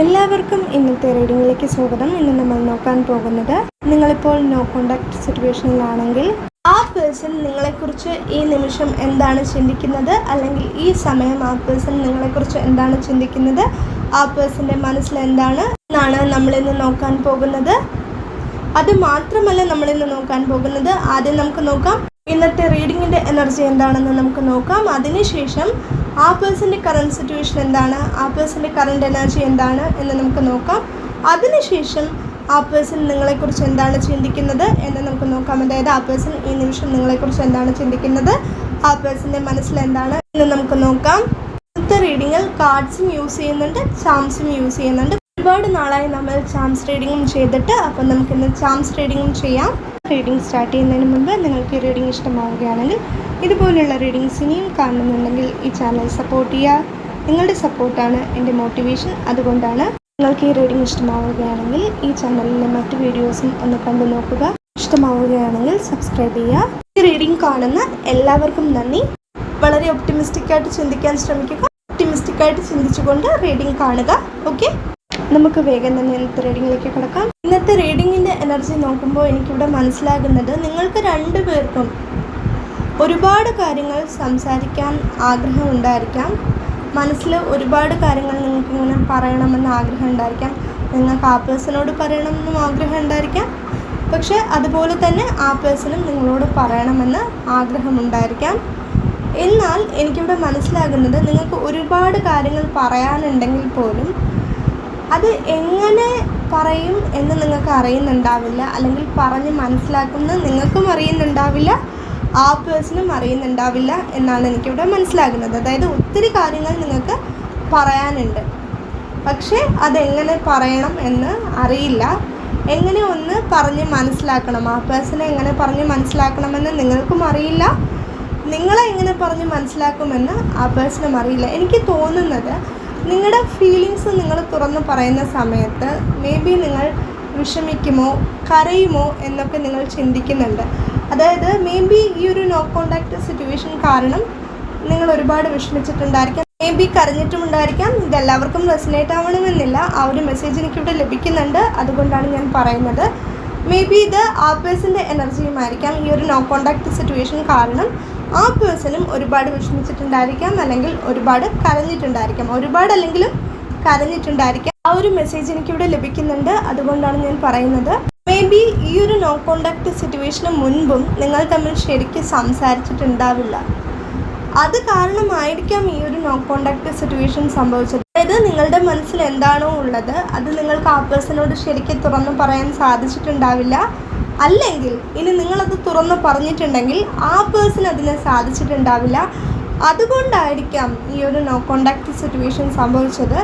എല്ലാവർക്കും ഇന്നത്തെ റീഡിങ്ങിലേക്ക് സ്വാഗതം. ഇന്ന് നമ്മൾ നോക്കാൻ പോകുന്നത് നിങ്ങളിപ്പോൾ നോ കോണ്ടാക്ട് സിറ്റുവേഷനിലാണെങ്കിൽ ആ പേഴ്സൺ നിങ്ങളെക്കുറിച്ച് ഈ നിമിഷം എന്താണ് ചിന്തിക്കുന്നത്? അല്ലെങ്കിൽ ഈ സമയം ആ പേഴ്സൺ നിങ്ങളെക്കുറിച്ച് എന്താണ് ചിന്തിക്കുന്നത്? ആ പേഴ്സന്റെ മനസ്സിൽ എന്താണ് എന്നാണ് നമ്മളിന്ന് നോക്കാൻ പോകുന്നത്. അത് മാത്രമല്ല നമ്മളിന്ന് നോക്കാൻ പോകുന്നത്. ആദ്യം നമുക്ക് നോക്കാം. ഇന്നത്തെ റീഡിങ്ങിന്റെ എനർജി എന്താണെന്ന് നമുക്ക് നോക്കാം. അതിനുശേഷം ആ പേഴ്സന്റെ കറണ്ട് സിറ്റുവേഷൻ എന്താണ്? ആ പേഴ്സന്റെ കറണ്ട് എനർജി എന്താണ് എന്ന് നമുക്ക് നോക്കാം. അതിനുശേഷം ആ പേഴ്സൺ നിങ്ങളെക്കുറിച്ച് എന്താണ് ചിന്തിക്കുന്നത് എന്ന് നമുക്ക് നോക്കാം. അതായത് ആ പേഴ്സൺ ഈ നിമിഷം നിങ്ങളെക്കുറിച്ച് എന്താണ് ചിന്തിക്കുന്നത്? ആ പേഴ്സന്റെ മനസ്സിൽ എന്താണ് എന്ന് നമുക്ക് നോക്കാം. അടുത്ത റീഡിങ്ങിൽ കാർഡ്സും യൂസ് ചെയ്യുന്നുണ്ട് ചാംസും യൂസ് ചെയ്യുന്നുണ്ട്. ഒരുപാട് നാളായി നമ്മൾ ചാംസ് റീഡിങ്ങും ചെയ്തിട്ട്. അപ്പം നമുക്കിന്ന് ചാംസ് റീഡിങ്ങും ചെയ്യാം. റീഡിംഗ് സ്റ്റാർട്ട് ചെയ്യുന്നതിന് മുമ്പ് നിങ്ങൾക്ക് ഈ റീഡിംഗ് ഇഷ്ടമാവുകയാണെങ്കിൽ ഇതുപോലെയുള്ള റീഡിങ്സ് ഇനിയും കാണുന്നുണ്ടെങ്കിൽ ഈ ചാനൽ സപ്പോർട്ട് ചെയ്യുക. നിങ്ങളുടെ സപ്പോർട്ടാണ് എന്റെ മോട്ടിവേഷൻ അതുകൊണ്ടാണ് നിങ്ങൾക്ക് ഈ റീഡിംഗ് ഇഷ്ടമാവുകയാണെങ്കിൽ ഈ ചാനലിലെ മറ്റ് വീഡിയോസും ഒന്ന് കണ്ടു നോക്കുക. ഇഷ്ടമാവുകയാണെങ്കിൽ സബ്സ്ക്രൈബ് ചെയ്യുക. ഈ റീഡിംഗ് കാണുന്ന എല്ലാവർക്കും നന്ദി. വളരെ ഒപ്റ്റിമിസ്റ്റിക്കായിട്ട് ചിന്തിക്കാൻ ശ്രമിക്കുക. ഒപ്റ്റിമിസ്റ്റിക്കായിട്ട് ചിന്തിച്ചുകൊണ്ട് റീഡിംഗ് കാണുക. ഓക്കെ നമുക്ക് വേഗം തന്നെ ഇന്നത്തെ റീഡിങ്ങിലേക്ക് കിടക്കാം. ഇന്നത്തെ റീഡിങ്ങിന്റെ എനർജി നോക്കുമ്പോൾ എനിക്കിവിടെ മനസ്സിലാകുന്നത് നിങ്ങൾക്ക് രണ്ടു പേർക്കും ഒരുപാട് കാര്യങ്ങൾ സംസാരിക്കാൻ ആഗ്രഹം ഉണ്ടായിരിക്കാം. മനസ്സിൽ ഒരുപാട് കാര്യങ്ങൾ നിങ്ങൾക്ക് ഇങ്ങനെ പറയണമെന്ന് ആഗ്രഹം ഉണ്ടായിരിക്കാം. നിങ്ങൾക്ക് ആ പേഴ്സണോട് പറയണമെന്നും ആഗ്രഹം ഉണ്ടായിരിക്കാം. പക്ഷേ അതുപോലെ തന്നെ ആ പേഴ്സണും നിങ്ങളോട് പറയണമെന്ന് ആഗ്രഹമുണ്ടായിരിക്കാം എന്നാൽ എനിക്കിവിടെ മനസ്സിലാകുന്നത് നിങ്ങൾക്ക് ഒരുപാട് കാര്യങ്ങൾ പറയാനുണ്ടെങ്കിൽ പോലും അത് എങ്ങനെ പറയും എന്ന് നിങ്ങൾക്ക് അറിയുന്നുണ്ടാവില്ല. അല്ലെങ്കിൽ പറഞ്ഞ് മനസ്സിലാക്കുന്നത് നിങ്ങൾക്കും അറിയുന്നുണ്ടാവില്ല ആ പേഴ്സണും അറിയുന്നുണ്ടാവില്ല എന്നാണ് എനിക്കിവിടെ മനസ്സിലാകുന്നത്. അതായത് ഒത്തിരി കാര്യങ്ങൾ നിങ്ങൾക്ക് പറയാനുണ്ട്. പക്ഷേ അതെങ്ങനെ പറയണം എന്ന് അറിയില്ല. എങ്ങനെ ഒന്ന് പറഞ്ഞ് മനസ്സിലാക്കണം? ആ പേഴ്സണെ എങ്ങനെ പറഞ്ഞ് മനസ്സിലാക്കണമെന്ന് നിങ്ങൾക്കും അറിയില്ല. നിങ്ങളെ എങ്ങനെ പറഞ്ഞ് മനസ്സിലാക്കുമെന്ന് ആ പേഴ്സണും അറിയില്ല. എനിക്ക് തോന്നുന്നത് നിങ്ങളുടെ ഫീലിങ്സ് നിങ്ങൾ തുറന്ന് പറയുന്ന സമയത്ത് മേ ബി നിങ്ങൾ വിഷമിക്കുമോ കരയുമോ എന്നൊക്കെ നിങ്ങൾ ചിന്തിക്കുന്നുണ്ട്. അതായത് മേ ബി ഈ ഒരു നോ കോണ്ടാക്ട് സിറ്റുവേഷൻ കാരണം നിങ്ങൾ ഒരുപാട് വിഷമിച്ചിട്ടുണ്ടായിരിക്കാം. May be കരഞ്ഞിട്ടുമുണ്ടായിരിക്കാം. ഇതെല്ലാവർക്കും റെസിനേറ്റ് ആവണമെന്നില്ല. ആ ഒരു മെസ്സേജ് എനിക്കിവിടെ ലഭിക്കുന്നുണ്ട്. അതുകൊണ്ടാണ് ഞാൻ പറയുന്നത്. മേ ബി ഇത് ആ എനർജിയുമായിരിക്കാം ഈ ഒരു നോ കോണ്ടാക്ട് സിറ്റുവേഷൻ കാരണം ആ പേഴ്സണും ഒരുപാട് വിഷമിച്ചിട്ടുണ്ടായിരിക്കാം അല്ലെങ്കിൽ ഒരുപാട് കരഞ്ഞിട്ടുണ്ടായിരിക്കാം. ഒരുപാട് അല്ലെങ്കിലും കരഞ്ഞിട്ടുണ്ടായിരിക്കാം. ആ ഒരു മെസ്സേജ് എനിക്കിവിടെ ലഭിക്കുന്നുണ്ട്. അതുകൊണ്ടാണ് ഞാൻ പറയുന്നത്. മേ ബി ഈ ഒരു നോ കോണ്ടാക്ട് സിറ്റുവേഷന് മുൻപും നിങ്ങൾ തമ്മിൽ ശരിക്കും സംസാരിച്ചിട്ടുണ്ടാവില്ല. അത് കാരണമായിരിക്കാം ഈ ഒരു നോ കോണ്ടാക്ട് സിറ്റുവേഷൻ സംഭവിച്ചത്. അതായത് നിങ്ങളുടെ മനസ്സിൽ എന്താണോ ഉള്ളത് അത് നിങ്ങൾക്ക് ആ പേഴ്സണോട് ശരിക്കും തുറന്നു പറയാൻ സാധിച്ചിട്ടുണ്ടാവില്ല. അല്ലെങ്കിൽ ഇനി നിങ്ങളത് തുറന്ന് പറഞ്ഞിട്ടുണ്ടെങ്കിൽ ആ പേഴ്സൺ അതിന് സാധിച്ചിട്ടുണ്ടാവില്ല. അതുകൊണ്ടായിരിക്കാം ഈ ഒരു നോ കോണ്ടാക്ട് സിറ്റുവേഷൻ സംഭവിച്ചത്.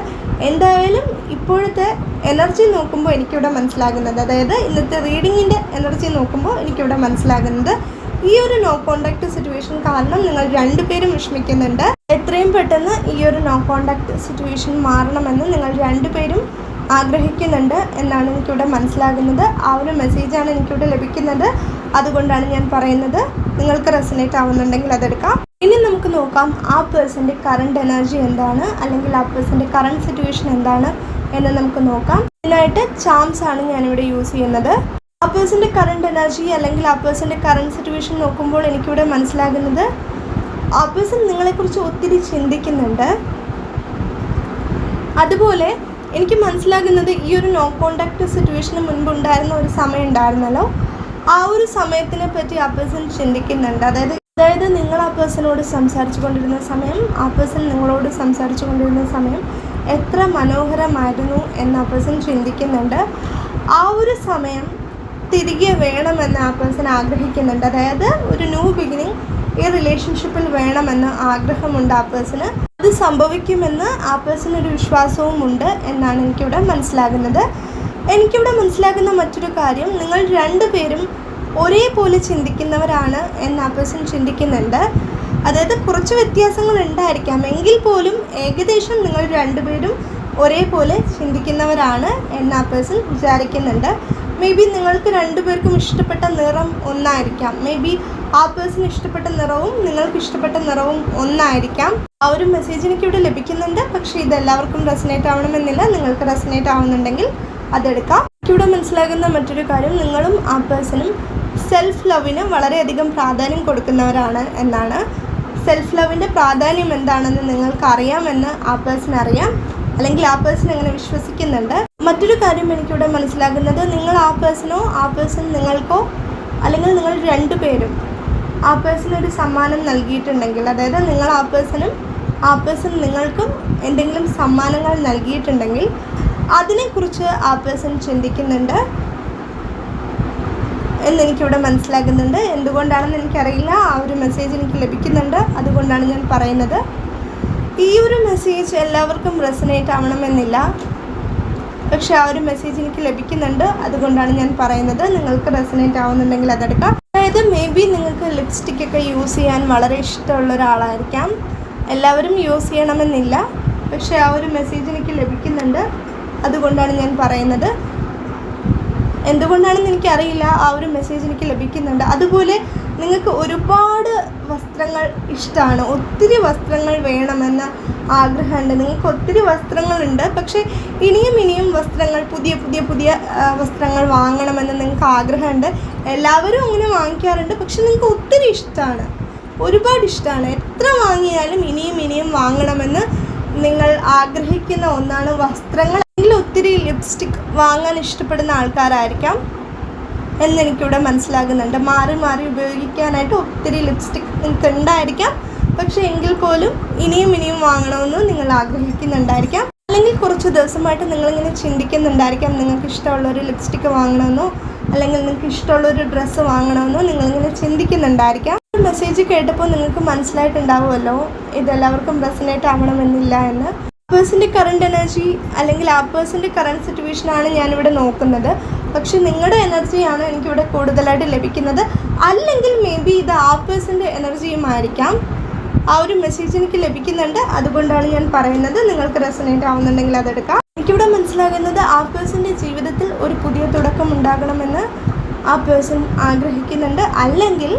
എന്തായാലും ഇപ്പോഴത്തെ എനർജി നോക്കുമ്പോൾ എനിക്കിവിടെ മനസ്സിലാകുന്നത്. അതായത് ഇന്നത്തെ റീഡിങ്ങിന്റെ എനർജി നോക്കുമ്പോൾ എനിക്കിവിടെ മനസ്സിലാകുന്നത്. ഈ ഒരു നോ കോണ്ടാക്ട് സിറ്റുവേഷൻ കാരണം നിങ്ങൾ രണ്ടുപേരും വിഷമിക്കുന്നുണ്ട്. എത്രയും പെട്ടെന്ന് ഈ ഒരു നോ കോണ്ടാക്ട് സിറ്റുവേഷൻ മാറണമെന്ന് നിങ്ങൾ രണ്ടുപേരും ആഗ്രഹിക്കുന്നുണ്ട് എന്നാണ് എനിക്കിവിടെ മനസ്സിലാകുന്നത്. ആ ഒരു മെസ്സേജാണ് എനിക്കിവിടെ ലഭിക്കുന്നത്. അതുകൊണ്ടാണ് ഞാൻ പറയുന്നത്. നിങ്ങൾക്ക് റെസനേറ്റ് ആവുന്നുണ്ടെങ്കിൽ അതെടുക്കാം. ഇനി നമുക്ക് നോക്കാം ആ പേഴ്സന്റെ കറണ്ട് എനർജി എന്താണ്? അല്ലെങ്കിൽ ആ പേഴ്സന്റെ കറണ്ട് സിറ്റുവേഷൻ എന്താണ്? എന്ന് നമുക്ക് നോക്കാം. ഇതിനായിട്ട് ചാംസ് ആണ് ഞാനിവിടെ യൂസ് ചെയ്യുന്നത്. ആ പേഴ്സന്റെ കറണ്ട് എനർജി അല്ലെങ്കിൽ ആ പേഴ്സന്റെ കറണ്ട് സിറ്റുവേഷൻ നോക്കുമ്പോൾ എനിക്കിവിടെ മനസ്സിലാകുന്നത് ആ പേഴ്സൺ നിങ്ങളെക്കുറിച്ച് ഒത്തിരി ചിന്തിക്കുന്നുണ്ട്. അതുപോലെ എനിക്ക് മനസ്സിലാകുന്നത് ഈ ഒരു നോ കോണ്ടാക്ട് സിറ്റുവേഷന് മുൻപുണ്ടായിരുന്ന ഒരു സമയം ഉണ്ടായിരുന്നല്ലോ ആ ഒരു സമയത്തിനെ പറ്റി ആ പേഴ്സൺ ചിന്തിക്കുന്നുണ്ട്. അതായത് അതായത് നിങ്ങൾ ആ പേഴ്സണോട് സംസാരിച്ചു കൊണ്ടിരുന്ന സമയം ആ പേഴ്സൺ നിങ്ങളോട് സംസാരിച്ചു കൊണ്ടിരുന്ന സമയം എത്ര മനോഹരമായിരുന്നു എന്ന് ആ പേഴ്സൺ ചിന്തിക്കുന്നുണ്ട്. ആ ഒരു സമയം തിരികെ വേണമെന്ന് ആ പേഴ്സൺ ആഗ്രഹിക്കുന്നുണ്ട്. അതായത് ഒരു ന്യൂ ബിഗിനിങ് ഈ റിലേഷൻഷിപ്പിൽ വേണമെന്ന് ആഗ്രഹമുണ്ട് ആ പേഴ്സണ് അത് സംഭവിക്കുമെന്ന് ആ പേഴ്സണൊരു വിശ്വാസവും ഉണ്ട് എന്നാണ് എനിക്കിവിടെ മനസ്സിലാകുന്നത്. എനിക്കിവിടെ മനസ്സിലാകുന്ന മറ്റൊരു കാര്യം നിങ്ങൾ രണ്ടുപേരും ഒരേപോലെ ചിന്തിക്കുന്നവരാണ് എന്ന് ആ പേഴ്സൺ ചിന്തിക്കുന്നുണ്ട്. അതായത് കുറച്ച് വ്യത്യാസങ്ങൾ ഉണ്ടായിരിക്കാം. എങ്കിൽ പോലും ഏകദേശം നിങ്ങൾ രണ്ടുപേരും ഒരേപോലെ ചിന്തിക്കുന്നവരാണ് എന്ന് ആ പേഴ്സൺ വിചാരിക്കുന്നുണ്ട്. മേ ബി നിങ്ങൾക്ക് രണ്ടുപേർക്കും ഇഷ്ടപ്പെട്ട നിറം ഒന്നായിരിക്കാം. മേ ബി ആ പേഴ്സൺ ഇഷ്ടപ്പെട്ട നിറവും നിങ്ങൾക്ക് ഇഷ്ടപ്പെട്ട നിറവും ഒന്നായിരിക്കാം. ആ ഒരു മെസ്സേജ് എനിക്ക് ഇവിടെ ലഭിക്കുന്നുണ്ട്. പക്ഷേ ഇത് എല്ലാവർക്കും റെസനേറ്റ് ആവണമെന്നില്ല. നിങ്ങൾക്ക് റെസനേറ്റ് ആവുന്നുണ്ടെങ്കിൽ അതെടുക്കാം. എനിക്കിവിടെ മനസ്സിലാകുന്ന മറ്റൊരു കാര്യം നിങ്ങളും ആ പേഴ്സണും സെൽഫ് ലവിന് വളരെയധികം പ്രാധാന്യം കൊടുക്കുന്നവരാണ് എന്നാണ്. സെൽഫ് ലവിന്റെ പ്രാധാന്യം എന്താണെന്ന് നിങ്ങൾക്ക് അറിയാമെന്ന് ആ പേഴ്സൺ അറിയാം. അല്ലെങ്കിൽ ആ പേഴ്സൺ അങ്ങനെ വിശ്വസിക്കുന്നുണ്ട്. മറ്റൊരു കാര്യം എനിക്കിവിടെ മനസ്സിലാകുന്നത് നിങ്ങൾ ആ പേഴ്സണോ ആ പേഴ്സൺ നിങ്ങൾക്കോ അല്ലെങ്കിൽ നിങ്ങൾ രണ്ടുപേരും ആ പേഴ്സൺ ഒരു സമ്മാനം നൽകിയിട്ടുണ്ടെങ്കിൽ അതായത് നിങ്ങൾ ആ പേഴ്സണും ആ പേഴ്സൺ നിങ്ങൾക്കും എന്തെങ്കിലും സമ്മാനങ്ങൾ നൽകിയിട്ടുണ്ടെങ്കിൽ അതിനെക്കുറിച്ച് ആ പേഴ്സൺ ചിന്തിക്കുന്നുണ്ട് എന്നെനിക്കിവിടെ മനസ്സിലാകുന്നുണ്ട് എന്തുകൊണ്ടാണെന്ന് എനിക്കറിയില്ല. ആ ഒരു മെസ്സേജ് എനിക്ക് ലഭിക്കുന്നുണ്ട്. അതുകൊണ്ടാണ് ഞാൻ പറയുന്നത്. ഈ ഒരു മെസ്സേജ് എല്ലാവർക്കും റെസനേറ്റ് ആവണമെന്നില്ല. പക്ഷേ ആ ഒരു മെസ്സേജ് എനിക്ക് ലഭിക്കുന്നുണ്ട്. അതുകൊണ്ടാണ് ഞാൻ പറയുന്നത്. നിങ്ങൾക്ക് റെസനേറ്റ് ആവുന്നുണ്ടെങ്കിൽ അതെടുക്കാം. അതായത് മേ ബി നിങ്ങൾക്ക് ലിപ്സ്റ്റിക്കൊക്കെ യൂസ് ചെയ്യാൻ വളരെ ഇഷ്ടമുള്ള ഒരാളായിരിക്കാം. എല്ലാവരും യൂസ് ചെയ്യണമെന്നില്ല. പക്ഷേ ആ ഒരു മെസ്സേജ് എനിക്ക് ലഭിക്കുന്നുണ്ട്. അതുകൊണ്ടാണ് ഞാൻ പറയുന്നത്. എന്തുകൊണ്ടാണെന്ന് എനിക്കറിയില്ല. ആ ഒരു മെസ്സേജ് എനിക്ക് ലഭിക്കുന്നുണ്ട്. അതുപോലെ നിങ്ങൾക്ക് ഒരുപാട് വസ്ത്രങ്ങൾ ഇഷ്ടമാണ്. ഒത്തിരി വസ്ത്രങ്ങൾ വേണമെന്ന ആഗ്രഹമുണ്ട്. നിങ്ങൾക്ക് ഒത്തിരി വസ്ത്രങ്ങളുണ്ട്. പക്ഷേ ഇനിയും ഇനിയും വസ്ത്രങ്ങൾ പുതിയ പുതിയ പുതിയ വസ്ത്രങ്ങൾ വാങ്ങണമെന്ന് നിങ്ങൾക്ക് ആഗ്രഹമുണ്ട്. എല്ലാവരും അങ്ങനെ വാങ്ങിക്കാറുണ്ട്. പക്ഷെ നിങ്ങൾക്ക് ഒത്തിരി ഇഷ്ടമാണ്. ഒരുപാട് ഇഷ്ടമാണ്. എത്ര വാങ്ങിയാലും ഇനിയും ഇനിയും വാങ്ങണമെന്ന് നിങ്ങൾ ആഗ്രഹിക്കുന്ന ഒന്നാണ് വസ്ത്രങ്ങൾ. ഒത്തിരി ലിപ്സ്റ്റിക് വാങ്ങാൻ ഇഷ്ടപ്പെടുന്ന ആൾക്കാരായിരിക്കാം എന്നെനിക്കിവിടെ മനസ്സിലാകുന്നുണ്ട്. മാറി മാറി ഉപയോഗിക്കാനായിട്ട് ഒത്തിരി ലിപ്സ്റ്റിക് നിങ്ങൾക്ക് ഉണ്ടായിരിക്കാം. പക്ഷേ എങ്കിൽ പോലും ഇനിയും ഇനിയും വാങ്ങണമെന്ന് നിങ്ങൾ ആഗ്രഹിക്കുന്നുണ്ടായിരിക്കാം. അല്ലെങ്കിൽ കുറച്ച് ദിവസമായിട്ട് നിങ്ങളിങ്ങനെ ചിന്തിക്കുന്നുണ്ടായിരിക്കാം നിങ്ങൾക്ക് ഇഷ്ടമുള്ളൊരു ലിപ്സ്റ്റിക്ക് വാങ്ങണമെന്നോ അല്ലെങ്കിൽ നിങ്ങൾക്ക് ഇഷ്ടമുള്ളൊരു ഡ്രസ്സ് വാങ്ങണമെന്നോ നിങ്ങളിങ്ങനെ ചിന്തിക്കുന്നുണ്ടായിരിക്കാം. മെസ്സേജ് കേട്ടപ്പോൾ നിങ്ങൾക്ക് മനസ്സിലായിട്ടുണ്ടാവുമല്ലോ ഇതെല്ലാവർക്കും റെസനേറ്റ് ആവണമെന്നില്ല എന്ന്. പേഴ്സന്റെ കറണ്ട് എനർജി അല്ലെങ്കിൽ ആ പേഴ്സന്റെ കറണ്ട് സിറ്റുവേഷനാണ് ഞാനിവിടെ നോക്കുന്നത്. പക്ഷെ നിങ്ങളുടെ എനർജിയാണ് എനിക്കിവിടെ കൂടുതലായിട്ട് ലഭിക്കുന്നത്. അല്ലെങ്കിൽ മേ ബി ഇത് ആ പേഴ്സന്റെ എനർജിയുമായിരിക്കാം ആ ഒരു മെസ്സേജ് എനിക്ക് ലഭിക്കുന്നുണ്ട്. അതുകൊണ്ടാണ് ഞാൻ പറയുന്നത്. നിങ്ങൾക്ക് റെസനേറ്റ് ആവുന്നുണ്ടെങ്കിൽ അതെടുക്കാം. എനിക്കിവിടെ മനസ്സിലാകുന്നത് ആ പേഴ്സന്റെ ജീവിതത്തിൽ ഒരു പുതിയ തുടക്കം ഉണ്ടാകണമെന്ന് ആ പേഴ്സൺ ആഗ്രഹിക്കുന്നുണ്ട്. അല്ലെങ്കിൽ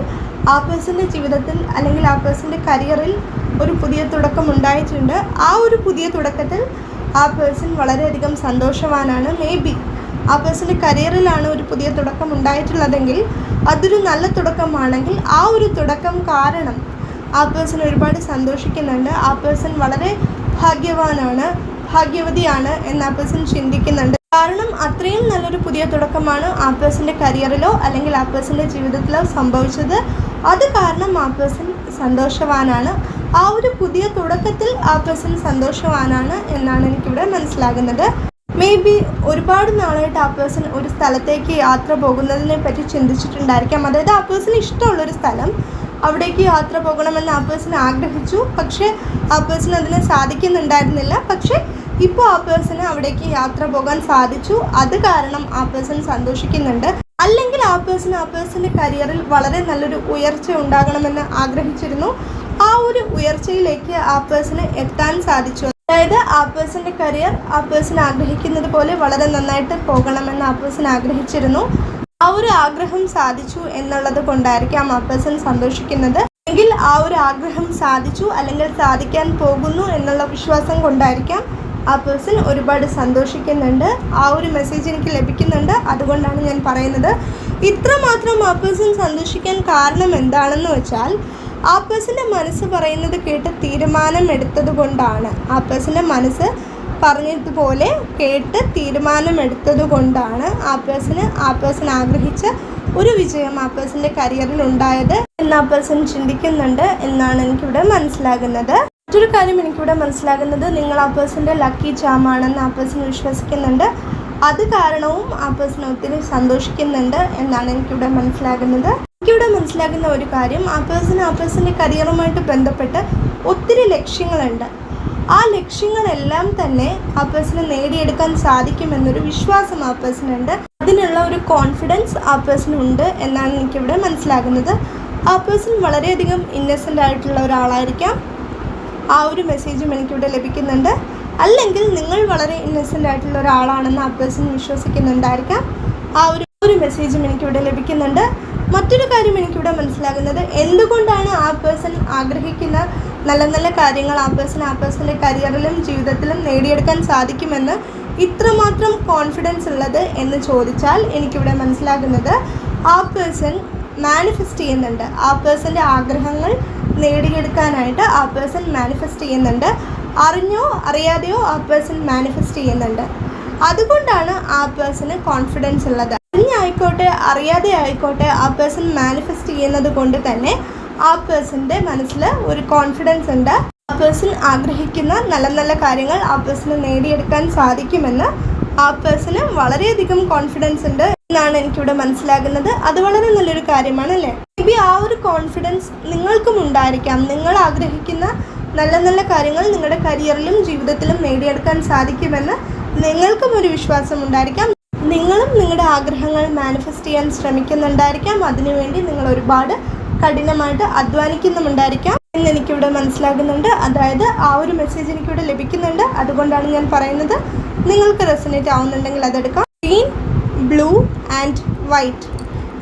ആ പേഴ്സന്റെ ജീവിതത്തിൽ അല്ലെങ്കിൽ ആ പേഴ്സന്റെ കരിയറിൽ ഒരു പുതിയ തുടക്കം ഉണ്ടായിട്ടുണ്ട്. ആ ഒരു പുതിയ തുടക്കത്തിൽ ആ പേഴ്സൺ വളരെയധികം സന്തോഷവാനാണ്. മേ ബി ആ പേഴ്സന്റെ കരിയറിലാണ് ഒരു പുതിയ തുടക്കം ഉണ്ടായിട്ടുള്ളതെങ്കിൽ അതൊരു നല്ല തുടക്കമാണെങ്കിൽ ആ ഒരു തുടക്കം കാരണം ആ പേഴ്സൺ ഒരുപാട് സന്തോഷിക്കുന്നുണ്ട്. ആ പേഴ്സൺ വളരെ ഭാഗ്യവാനാണ് ഭാഗ്യവതിയാണ് എന്ന് ആ പേഴ്സൺ ചിന്തിക്കുന്നുണ്ട്. കാരണം അത്രയും നല്ലൊരു പുതിയ തുടക്കമാണ് ആ പേഴ്സന്റെ കരിയറിലോ അല്ലെങ്കിൽ ആ പേഴ്സന്റെ ജീവിതത്തിലോ സംഭവിച്ചത്. അത് കാരണം ആ പേഴ്സൺ സന്തോഷവാനാണ്. ആ ഒരു പുതിയ തുടക്കത്തിൽ ആ പേഴ്സൺ സന്തോഷവാനാണ് എന്നാണ് എനിക്കിവിടെ മനസ്സിലാകുന്നത്. മേ ബി ഒരുപാട് നാളായിട്ട് ആ പേഴ്സൺ ഒരു സ്ഥലത്തേക്ക് യാത്ര പോകുന്നതിനെ പറ്റി ചിന്തിച്ചിട്ടുണ്ടായിരിക്കാം. അതായത് ആ പേഴ്സൺ ഇഷ്ടമുള്ളൊരു സ്ഥലം അവിടേക്ക് യാത്ര പോകണമെന്ന് ആ പേഴ്സൺ ആഗ്രഹിച്ചു. പക്ഷേ ആ പേഴ്സൺ അതിന് സാധിക്കുന്നുണ്ടായിരുന്നില്ല. പക്ഷേ ഇപ്പോൾ ആ പേഴ്സണ് അവിടേക്ക് യാത്ര പോകാൻ സാധിച്ചു. അത് കാരണം ആ പേഴ്സൺ സന്തോഷിക്കുന്നുണ്ട്. അല്ലെങ്കിൽ ആ പേഴ്സൺ ആ പേഴ്സന്റെ കരിയറിൽ വളരെ നല്ലൊരു ഉയർച്ച ഉണ്ടാകണമെന്ന് ആഗ്രഹിച്ചിരുന്നു. ആ ഒരു ഉയർച്ചയിലേക്ക് ആ പേഴ്സണ് എത്താൻ സാധിച്ചു. അതായത് ആ പേഴ്സന്റെ കരിയർ ആ പേഴ്സൺ ആഗ്രഹിക്കുന്നത് പോലെ വളരെ നന്നായിട്ട് പോകണമെന്ന് ആ പേഴ്സൺ ആഗ്രഹിച്ചിരുന്നു. ആ ഒരു ആഗ്രഹം സാധിച്ചു എന്നുള്ളത് കൊണ്ടായിരിക്കാം ആ പേഴ്സൺ സന്തോഷിക്കുന്നത്. എങ്കിൽ ആ ഒരു ആഗ്രഹം സാധിച്ചു അല്ലെങ്കിൽ സാധിക്കാൻ പോകുന്നു എന്നുള്ള വിശ്വാസം കൊണ്ടായിരിക്കാം ആ പേഴ്സൺ ഒരുപാട് സന്തോഷിക്കുന്നുണ്ട്. ആ ഒരു മെസ്സേജ് എനിക്ക് ലഭിക്കുന്നുണ്ട്. അതുകൊണ്ടാണ് ഞാൻ പറയുന്നത്. ഇത്രമാത്രം ആ പേഴ്സൺ സന്തോഷിക്കാൻ കാരണം എന്താണെന്ന് വെച്ചാൽ ആ പേഴ്സന്റെ മനസ്സ് പറയുന്നത് കേട്ട് തീരുമാനം എടുത്തത് കൊണ്ടാണ് ആ പേഴ്സന്റെ മനസ്സ് പറഞ്ഞതുപോലെ കേട്ട് തീരുമാനമെടുത്തത് കൊണ്ടാണ് ആ പേഴ്സണ് ആ പേഴ്സൺ ആഗ്രഹിച്ച ഒരു വിജയം ആ പേഴ്സന്റെ കരിയറിൽ ഉണ്ടായത്. എന്ന് ആ പേഴ്സൺ ചിന്തിക്കുന്നുണ്ട് എന്നാണ് എനിക്കിവിടെ മനസ്സിലാകുന്നത്. മറ്റൊരു കാര്യം എനിക്കിവിടെ മനസ്സിലാകുന്നത് നിങ്ങൾ ആ പേഴ്സന്റെ ലക്കി ചാമാണെന്ന് ആ പേഴ്സൺ വിശ്വസിക്കുന്നുണ്ട്. അത് കാരണവും ആ പേഴ്സൺ ഒത്തിരി സന്തോഷിക്കുന്നുണ്ട് എന്നാണ് എനിക്കിവിടെ മനസ്സിലാകുന്നത്. എനിക്കിവിടെ മനസ്സിലാകുന്ന ഒരു കാര്യം ആ പേഴ്സൺ ആ പേഴ്സന്റെ കരിയറുമായിട്ട് ബന്ധപ്പെട്ട് ഒത്തിരി ലക്ഷ്യങ്ങളുണ്ട്. ആ ലക്ഷ്യങ്ങളെല്ലാം തന്നെ ആ പേഴ്സണ് നേടിയെടുക്കാൻ സാധിക്കുമെന്നൊരു വിശ്വാസം ആ പേഴ്സണുണ്ട് അതിനുള്ള ഒരു കോൺഫിഡൻസ് ആ പേഴ്സണുണ്ട് എന്നാണ് എനിക്കിവിടെ മനസ്സിലാകുന്നത്. ആ പേഴ്സൺ വളരെയധികം ഇന്നസെന്റ് ആയിട്ടുള്ള ഒരാളായിരിക്കാം. ആ ഒരു മെസ്സേജും എനിക്കിവിടെ ലഭിക്കുന്നുണ്ട്. അല്ലെങ്കിൽ നിങ്ങൾ വളരെ ഇന്നസെന്റ് ആയിട്ടുള്ള ഒരാളാണെന്ന് ആ പേഴ്സൺ വിശ്വസിക്കുന്നുണ്ടായിരിക്കാം. ആ ഒരു ഒരു മെസ്സേജും എനിക്കിവിടെ ലഭിക്കുന്നുണ്ട്. മറ്റൊരു കാര്യം എനിക്കിവിടെ മനസ്സിലാകുന്നത് എന്തുകൊണ്ടാണ് ആ പേഴ്സൺ ആഗ്രഹിക്കുന്ന നല്ല നല്ല കാര്യങ്ങൾ ആ പേഴ്സൺ ആ പേഴ്സന്റെ കരിയറിലും ജീവിതത്തിലും നേടിയെടുക്കാൻ സാധിക്കുമെന്ന് ഇത്രമാത്രം കോൺഫിഡൻസ് ഉള്ളത് എന്ന് ചോദിച്ചാൽ എനിക്കിവിടെ മനസ്സിലാകുന്നത് ആ പേഴ്സൺ മാനിഫെസ്റ്റ് ചെയ്യുന്നുണ്ട്. ആ പേഴ്സന്റെ ആഗ്രഹങ്ങൾ നേടിയെടുക്കാനായിട്ട് ആ പേഴ്സൺ മാനിഫെസ്റ്റ് ചെയ്യുന്നുണ്ട്. അറിഞ്ഞോ അറിയാതെയോ ആ പേഴ്സൺ മാനിഫെസ്റ്റ് ചെയ്യുന്നുണ്ട്. അതുകൊണ്ടാണ് ആ പേഴ്സണ് കോൺഫിഡൻസ് ഉള്ളത്. അറിഞ്ഞായിക്കോട്ടെ അറിയാതെ ആയിക്കോട്ടെ ആ പേഴ്സൺ മാനിഫെസ്റ്റ് ചെയ്യുന്നത് കൊണ്ട് തന്നെ ആ പേഴ്സന്റെ മനസ്സിൽ ഒരു കോൺഫിഡൻസ് ഉണ്ട്. ആ പേഴ്സൺ ആഗ്രഹിക്കുന്ന നല്ല നല്ല കാര്യങ്ങൾ ആ പേഴ്സണ് നേടിയെടുക്കാൻ സാധിക്കുമെന്ന് ആ പേഴ്സണ് വളരെയധികം കോൺഫിഡൻസ് ഉണ്ട്. എന്നാണ് എനിക്കിവിടെ മനസ്സിലാകുന്നത്. അത് വളരെ നല്ലൊരു കാര്യമാണ് അല്ലേ മേ ബി ആ ഒരു കോൺഫിഡൻസ് നിങ്ങൾക്കും ഉണ്ടായിരിക്കാം. നിങ്ങൾ ആഗ്രഹിക്കുന്ന നല്ല നല്ല കാര്യങ്ങൾ നിങ്ങളുടെ കരിയറിലും ജീവിതത്തിലും നേടിയെടുക്കാൻ സാധിക്കുമെന്ന് നിങ്ങൾക്കും ഒരു വിശ്വാസം ഉണ്ടായിരിക്കാം. നിങ്ങളും നിങ്ങളുടെ ആഗ്രഹങ്ങൾ മാനിഫെസ്റ്റ് ചെയ്യാൻ ശ്രമിക്കുന്നുണ്ടായിരിക്കാം. അതിനുവേണ്ടി നിങ്ങൾ ഒരുപാട് കഠിനമായിട്ട് അധ്വാനിക്കുന്നുമുണ്ടായിരിക്കാം എന്ന് എനിക്കിവിടെ മനസ്സിലാകുന്നുണ്ട്. അതായത് ആ ഒരു മെസ്സേജ് എനിക്കിവിടെ ലഭിക്കുന്നുണ്ട്. അതുകൊണ്ടാണ് ഞാൻ പറയുന്നത്. നിങ്ങൾക്ക് റെസനേറ്റ് ആവുന്നുണ്ടെങ്കിൽ അതെടുക്കാം. ആൻഡ് വൈറ്റ്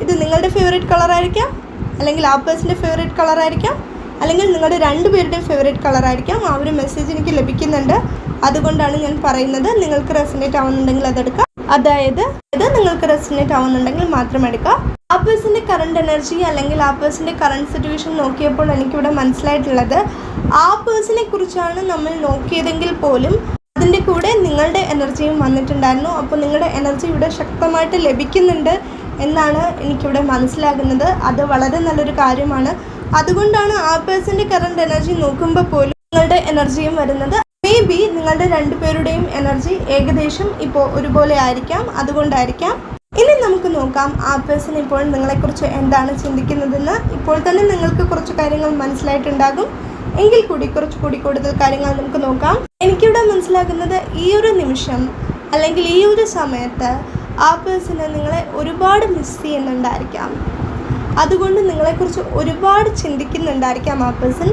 ഇത് നിങ്ങളുടെ ഫേവറേറ്റ് കളർ ആയിരിക്കാം അല്ലെങ്കിൽ ആ പേഴ്സിന്റെ ഫേവറേറ്റ് കളർ ആയിരിക്കാം അല്ലെങ്കിൽ നിങ്ങളുടെ രണ്ടുപേരുടെയും ഫേവറേറ്റ് കളർ ആയിരിക്കാം. ആ ഒരു മെസ്സേജ് എനിക്ക് ലഭിക്കുന്നുണ്ട്. അതുകൊണ്ടാണ് ഞാൻ പറയുന്നത് നിങ്ങൾക്ക് റെസിനേറ്റ് ആവുന്നുണ്ടെങ്കിൽ അതെടുക്കാം അതായത് ഇത് നിങ്ങൾക്ക് റെസിനേറ്റ് ആവുന്നുണ്ടെങ്കിൽ മാത്രം എടുക്കാം. ആ പേഴ്സന്റെ കറണ്ട് എനർജി അല്ലെങ്കിൽ ആ പേഴ്സന്റെ കറണ്ട് സിറ്റുവേഷൻ നോക്കിയപ്പോൾ എനിക്കിവിടെ മനസ്സിലായിട്ടുള്ളത് ആ പേഴ്സണെ കുറിച്ചാണ് നമ്മൾ നോക്കിയതെങ്കിൽ പോലും അതിന്റെ കൂടെ നിങ്ങളുടെ എനർജിയും വന്നിട്ടുണ്ടായിരുന്നു. അപ്പോൾ നിങ്ങളുടെ എനർജി ഇവിടെ ശക്തമായിട്ട് ലഭിക്കുന്നുണ്ട് എന്നാണ് എനിക്കിവിടെ മനസ്സിലാകുന്നത്. അത് വളരെ നല്ലൊരു കാര്യമാണ്. അതുകൊണ്ടാണ് ആ പേഴ്സന്റെ കറണ്ട് എനർജി നോക്കുമ്പോൾ പോലും നിങ്ങളുടെ എനർജിയും വരുന്നത്. മേ ബി നിങ്ങളുടെ രണ്ടുപേരുടെയും എനർജി ഏകദേശം ഇപ്പോൾ ഒരുപോലെ ആയിരിക്കാം. അതുകൊണ്ടായിരിക്കാം. ഇനി നമുക്ക് നോക്കാം ആ പേഴ്സൺ ഇപ്പോൾ നിങ്ങളെക്കുറിച്ച് എന്താണ് ചിന്തിക്കുന്നതെന്ന്. ഇപ്പോൾ തന്നെ നിങ്ങൾക്ക് കുറച്ച് കാര്യങ്ങൾ മനസ്സിലായിട്ടുണ്ടാകും. എങ്കിൽ കൂടി കുറച്ച് കൂടി കൂടുതൽ കാര്യങ്ങൾ നമുക്ക് നോക്കാം. എനിക്കിവിടെ മനസ്സിലാക്കുന്നത് ഈ ഒരു നിമിഷം അല്ലെങ്കിൽ ഈ ഒരു സമയത്ത് ആ പേഴ്സണെ നിങ്ങളെ ഒരുപാട് മിസ് ചെയ്യുന്നുണ്ടായിരിക്കാം. അതുകൊണ്ട് നിങ്ങളെക്കുറിച്ച് ഒരുപാട് ചിന്തിക്കുന്നുണ്ടായിരിക്കാം ആ പേഴ്സൺ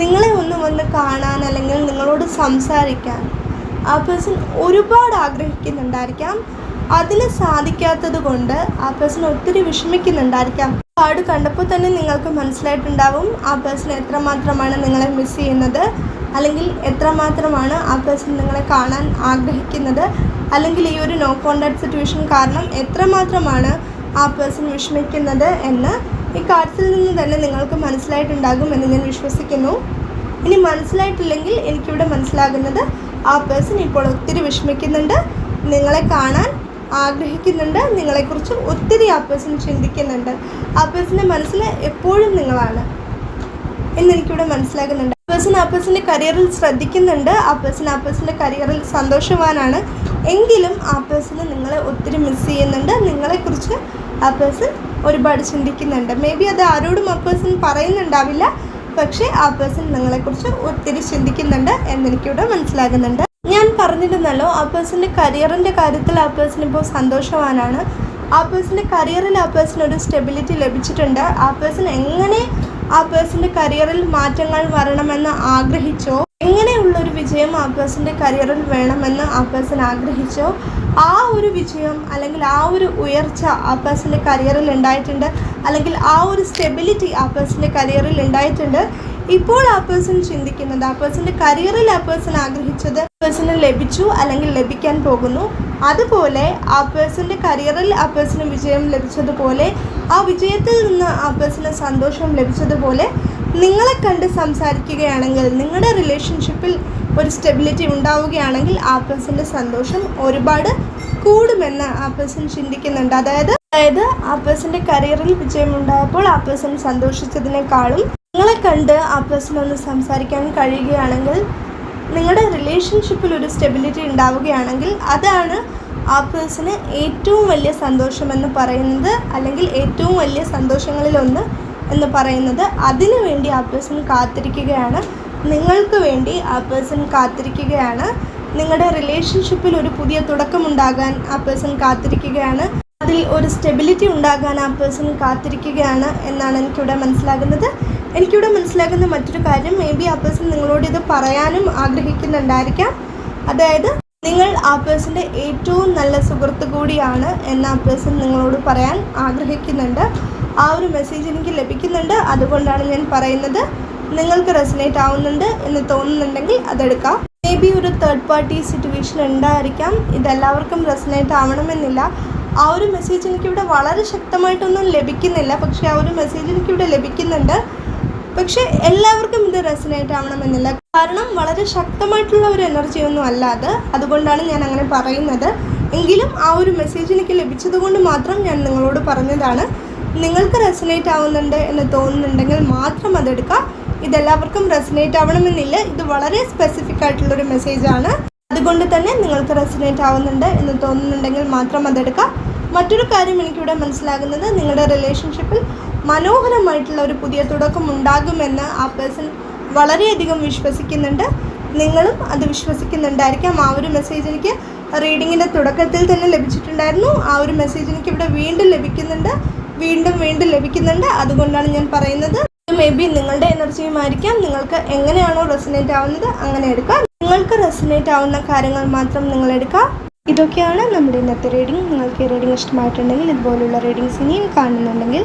നിങ്ങളെ ഒന്ന് വന്ന് കാണാൻ അല്ലെങ്കിൽ നിങ്ങളോട് സംസാരിക്കാൻ ആ പേഴ്സൺ ഒരുപാട് ആഗ്രഹിക്കുന്നുണ്ടായിരിക്കാം. അതിന് സാധിക്കാത്തത് കൊണ്ട് ആ പേഴ്സൺ ഒത്തിരി വിഷമിക്കുന്നുണ്ടായിരിക്കാം. കാർഡ് കണ്ടപ്പോൾ തന്നെ നിങ്ങൾക്ക് മനസ്സിലായിട്ടുണ്ടാവും ആ പേഴ്സൺ എത്രമാത്രമാണ് നിങ്ങളെ മിസ് ചെയ്യുന്നത് അല്ലെങ്കിൽ എത്രമാത്രമാണ് ആ പേഴ്സൺ നിങ്ങളെ കാണാൻ ആഗ്രഹിക്കുന്നത് അല്ലെങ്കിൽ ഈ ഒരു നോ കോണ്ടാക്ട് സിറ്റുവേഷൻ കാരണം എത്രമാത്രമാണ് ആ പേഴ്സൺ വിഷമിക്കുന്നത് എന്ന് ഈ കാർഡ്സിൽ നിന്ന് തന്നെ നിങ്ങൾക്ക് മനസ്സിലായിട്ടുണ്ടാകും എന്ന് ഞാൻ വിശ്വസിക്കുന്നു. ഇനി മനസ്സിലായിട്ടില്ലെങ്കിൽ എനിക്കിവിടെ മനസ്സിലാകുന്നത് ആ പേഴ്സൺ ഇപ്പോൾ ഒത്തിരി വിഷമിക്കുന്നുണ്ട് നിങ്ങളെ കാണാൻ ആഗ്രഹിക്കുന്നുണ്ട് നിങ്ങളെക്കുറിച്ച് ഒത്തിരി ആ പേഴ്സൺ ചിന്തിക്കുന്നുണ്ട്. ആ പേഴ്സന്റെ മനസ്സിൽ എപ്പോഴും നിങ്ങളാണ്. എന്നെനിക്കിവിടെ മനസ്സിലാകുന്നുണ്ട് ആ പേഴ്സൺ ആ പേഴ്സന്റെ കരിയറിൽ ശ്രദ്ധിക്കുന്നുണ്ട്. ആ പേഴ്സൺ ആ പേഴ്സന്റെ കരിയറിൽ സന്തോഷവാനാണ്. എങ്കിലും ആ പേഴ്സണ് നിങ്ങളെ ഒത്തിരി മിസ് ചെയ്യുന്നുണ്ട്. നിങ്ങളെക്കുറിച്ച് ആ പേഴ്സൺ ഒരുപാട് ചിന്തിക്കുന്നുണ്ട്. മേ ബി അത് ആരോടും ആ പേഴ്സൺ പറയുന്നുണ്ടാവില്ല. പക്ഷേ ആ പേഴ്സൺ നിങ്ങളെക്കുറിച്ച് ഒത്തിരി ചിന്തിക്കുന്നുണ്ട് എന്നെനിക്കിവിടെ മനസ്സിലാകുന്നുണ്ട് ഞാൻ പറഞ്ഞിരുന്നല്ലോ ആ പേഴ്സന്റെ കരിയറിന്റെ കാര്യത്തിൽ ആ പേഴ്സൺ ഇപ്പോൾ സന്തോഷവാനാണ്. ആ പേഴ്സന്റെ കരിയറിൽ ആ പേഴ്സൺ ഒരു സ്റ്റെബിലിറ്റി ലഭിച്ചിട്ടുണ്ട്. ആ പേഴ്സൺ എങ്ങനെ ആ പേഴ്സന്റെ കരിയറിൽ മാറ്റങ്ങൾ വരണമെന്ന് ആഗ്രഹിച്ചോ എങ്ങനെയുള്ളൊരു വിജയം ആ പേഴ്സന്റെ കരിയറിൽ വേണമെന്ന് ആ പേഴ്സൺ ആഗ്രഹിച്ചോ ആ ഒരു വിജയം അല്ലെങ്കിൽ ആ ഒരു ഉയർച്ച ആ പേഴ്സന്റെ കരിയറിൽ ഉണ്ടായിട്ടുണ്ട് അല്ലെങ്കിൽ ആ ഒരു സ്റ്റെബിലിറ്റി ആ പേഴ്സന്റെ കരിയറിൽ ഉണ്ടായിട്ടുണ്ട് ഇപ്പോൾ ആ പേഴ്സൺ ചിന്തിക്കുന്നത് ആ പേഴ്സന്റെ കരിയറിൽ ആ പേഴ്സൺ ആഗ്രഹിച്ചത് പേഴ്സണ് ലഭിച്ചു അല്ലെങ്കിൽ ലഭിക്കാൻ പോകുന്നു അതുപോലെ ആ പേഴ്സന്റെ കരിയറിൽ ആ പേഴ്സണ് വിജയം ലഭിച്ചതുപോലെ ആ വിജയത്തിൽ നിന്ന് ആ പേഴ്സണ് സന്തോഷം ലഭിച്ചതുപോലെ നിങ്ങളെ കണ്ട് സംസാരിക്കുകയാണെങ്കിൽ നിങ്ങളുടെ റിലേഷൻഷിപ്പിൽ ഒരു സ്റ്റെബിലിറ്റി ഉണ്ടാവുകയാണെങ്കിൽ ആ പേഴ്സന്റെ സന്തോഷം ഒരുപാട് കൂടുമെന്ന് ആ പേഴ്സൺ ചിന്തിക്കുന്നുണ്ട് അതായത് അതായത് ആ പേഴ്സന്റെ കരിയറിൽ വിജയമുണ്ടായപ്പോൾ ആ പേഴ്സൺ സന്തോഷിച്ചതിനേക്കാളും നിങ്ങളെ കണ്ട് ആ പേഴ്സൺ ഒന്ന് സംസാരിക്കാൻ കഴിയുകയാണെങ്കിൽ നിങ്ങളുടെ റിലേഷൻഷിപ്പിൽ ഒരു സ്റ്റെബിലിറ്റി ഉണ്ടാവുകയാണെങ്കിൽ അതാണ് ആ പേഴ്സണ് ഏറ്റവും വലിയ സന്തോഷമെന്ന് പറയുന്നത് അല്ലെങ്കിൽ ഏറ്റവും വലിയ സന്തോഷങ്ങളിലൊന്ന് എന്ന് പറയുന്നത്. അതിനു വേണ്ടി ആ പേഴ്സൺ കാത്തിരിക്കുകയാണ്. നിങ്ങൾക്ക് വേണ്ടി ആ പേഴ്സൺ കാത്തിരിക്കുകയാണ്. നിങ്ങളുടെ റിലേഷൻഷിപ്പിൽ ഒരു പുതിയ തുടക്കമുണ്ടാകാൻ ആ പേഴ്സൺ കാത്തിരിക്കുകയാണ്. അതിൽ ഒരു സ്റ്റെബിലിറ്റി ഉണ്ടാകാൻ ആ പേഴ്സൺ കാത്തിരിക്കുകയാണ് എന്നാണ് എനിക്കിവിടെ മനസ്സിലാകുന്നത്. എനിക്കിവിടെ മനസ്സിലാക്കുന്ന മറ്റൊരു കാര്യം മേ ബി ആ പേഴ്സൺ നിങ്ങളോട് ഇത് പറയാനും ആഗ്രഹിക്കുന്നുണ്ടായിരിക്കാം. അതായത് നിങ്ങൾ ആ പേഴ്സന്റെ ഏറ്റവും നല്ല സുഹൃത്ത് കൂടിയാണ് എന്ന് ആ പേഴ്സൺ നിങ്ങളോട് പറയാൻ ആഗ്രഹിക്കുന്നുണ്ട്. ആ ഒരു മെസ്സേജ് എനിക്ക് ലഭിക്കുന്നുണ്ട്. അതുകൊണ്ടാണ് ഞാൻ പറയുന്നത് നിങ്ങൾക്ക് റെസിനേറ്റ് ആവുന്നുണ്ട് എന്ന് തോന്നുന്നുണ്ടെങ്കിൽ അതെടുക്കാം. മേ ബി ഒരു തേർഡ് പാർട്ടി സിറ്റുവേഷൻ ഉണ്ടായിരിക്കാം. ഇതെല്ലാവർക്കും റെസിനേറ്റ് ആവണമെന്നില്ല. ആ ഒരു മെസ്സേജ് എനിക്കിവിടെ വളരെ ശക്തമായിട്ടൊന്നും ലഭിക്കുന്നില്ല. പക്ഷേ ആ ഒരു മെസ്സേജ് എനിക്കിവിടെ ലഭിക്കുന്നുണ്ട്. പക്ഷേ എല്ലാവർക്കും ഇത് റെസിനേറ്റ് ആവണമെന്നില്ല. കാരണം വളരെ ശക്തമായിട്ടുള്ള ഒരു എനർജി ഒന്നും അല്ല അത് അതുകൊണ്ടാണ് ഞാൻ അങ്ങനെ പറയുന്നത്. എങ്കിലും ആ ഒരു മെസ്സേജ് എനിക്ക് ലഭിച്ചത് കൊണ്ട് മാത്രം ഞാൻ നിങ്ങളോട് പറഞ്ഞതാണ്. നിങ്ങൾക്ക് റെസിനേറ്റ് ആവുന്നുണ്ട് എന്ന് തോന്നുന്നുണ്ടെങ്കിൽ മാത്രം അതെടുക്കുക. ഇതെല്ലാവർക്കും റെസിനേറ്റ് ആവണമെന്നില്ല. ഇത് വളരെ സ്പെസിഫിക് ആയിട്ടുള്ള ആയിട്ടുള്ളൊരു മെസ്സേജാണ് അതുകൊണ്ട് തന്നെ നിങ്ങൾക്ക് റെസിനേറ്റ് ആവുന്നുണ്ട് എന്ന് തോന്നുന്നുണ്ടെങ്കിൽ മാത്രം അതെടുക്കുക. മറ്റൊരു കാര്യം എനിക്കിവിടെ മനസ്സിലാകുന്നത് നിങ്ങളുടെ റിലേഷൻഷിപ്പിൽ മനോഹരമായിട്ടുള്ള ഒരു പുതിയ തുടക്കം ഉണ്ടാകുമെന്ന് ആ പേഴ്സൺ വളരെയധികം വിശ്വസിക്കുന്നുണ്ട്. നിങ്ങളും അത് വിശ്വസിക്കുന്നുണ്ടായിരിക്കാം. ആ ഒരു മെസ്സേജ് എനിക്ക് റീഡിങ്ങിന്റെ തുടക്കത്തിൽ തന്നെ ലഭിച്ചിട്ടുണ്ടായിരുന്നു. ആ ഒരു മെസ്സേജ് എനിക്ക് ഇവിടെ വീണ്ടും ലഭിക്കുന്നുണ്ട്. വീണ്ടും വീണ്ടും ലഭിക്കുന്നുണ്ട്. അതുകൊണ്ടാണ് ഞാൻ പറയുന്നത്. മേ ബി നിങ്ങളുടെ എനർജിയുമായിരിക്കാം നിങ്ങൾക്ക് എങ്ങനെയാണോ റെസിനേറ്റ് ആവുന്നത് അങ്ങനെ എടുക്കാം. നിങ്ങൾക്ക് റെസിനേറ്റ് ആവുന്ന കാര്യങ്ങൾ മാത്രം നിങ്ങൾ എടുക്കാം. ഇതൊക്കെയാണ് നമ്മുടെ ഇന്നത്തെ റീഡിംഗ് നിങ്ങൾക്ക് റീഡിംഗ് ഇഷ്ടമായിട്ടുണ്ടെങ്കിൽ ഇതുപോലുള്ള റീഡിങ്സ് ഇനിയും കാണുന്നുണ്ടെങ്കിൽ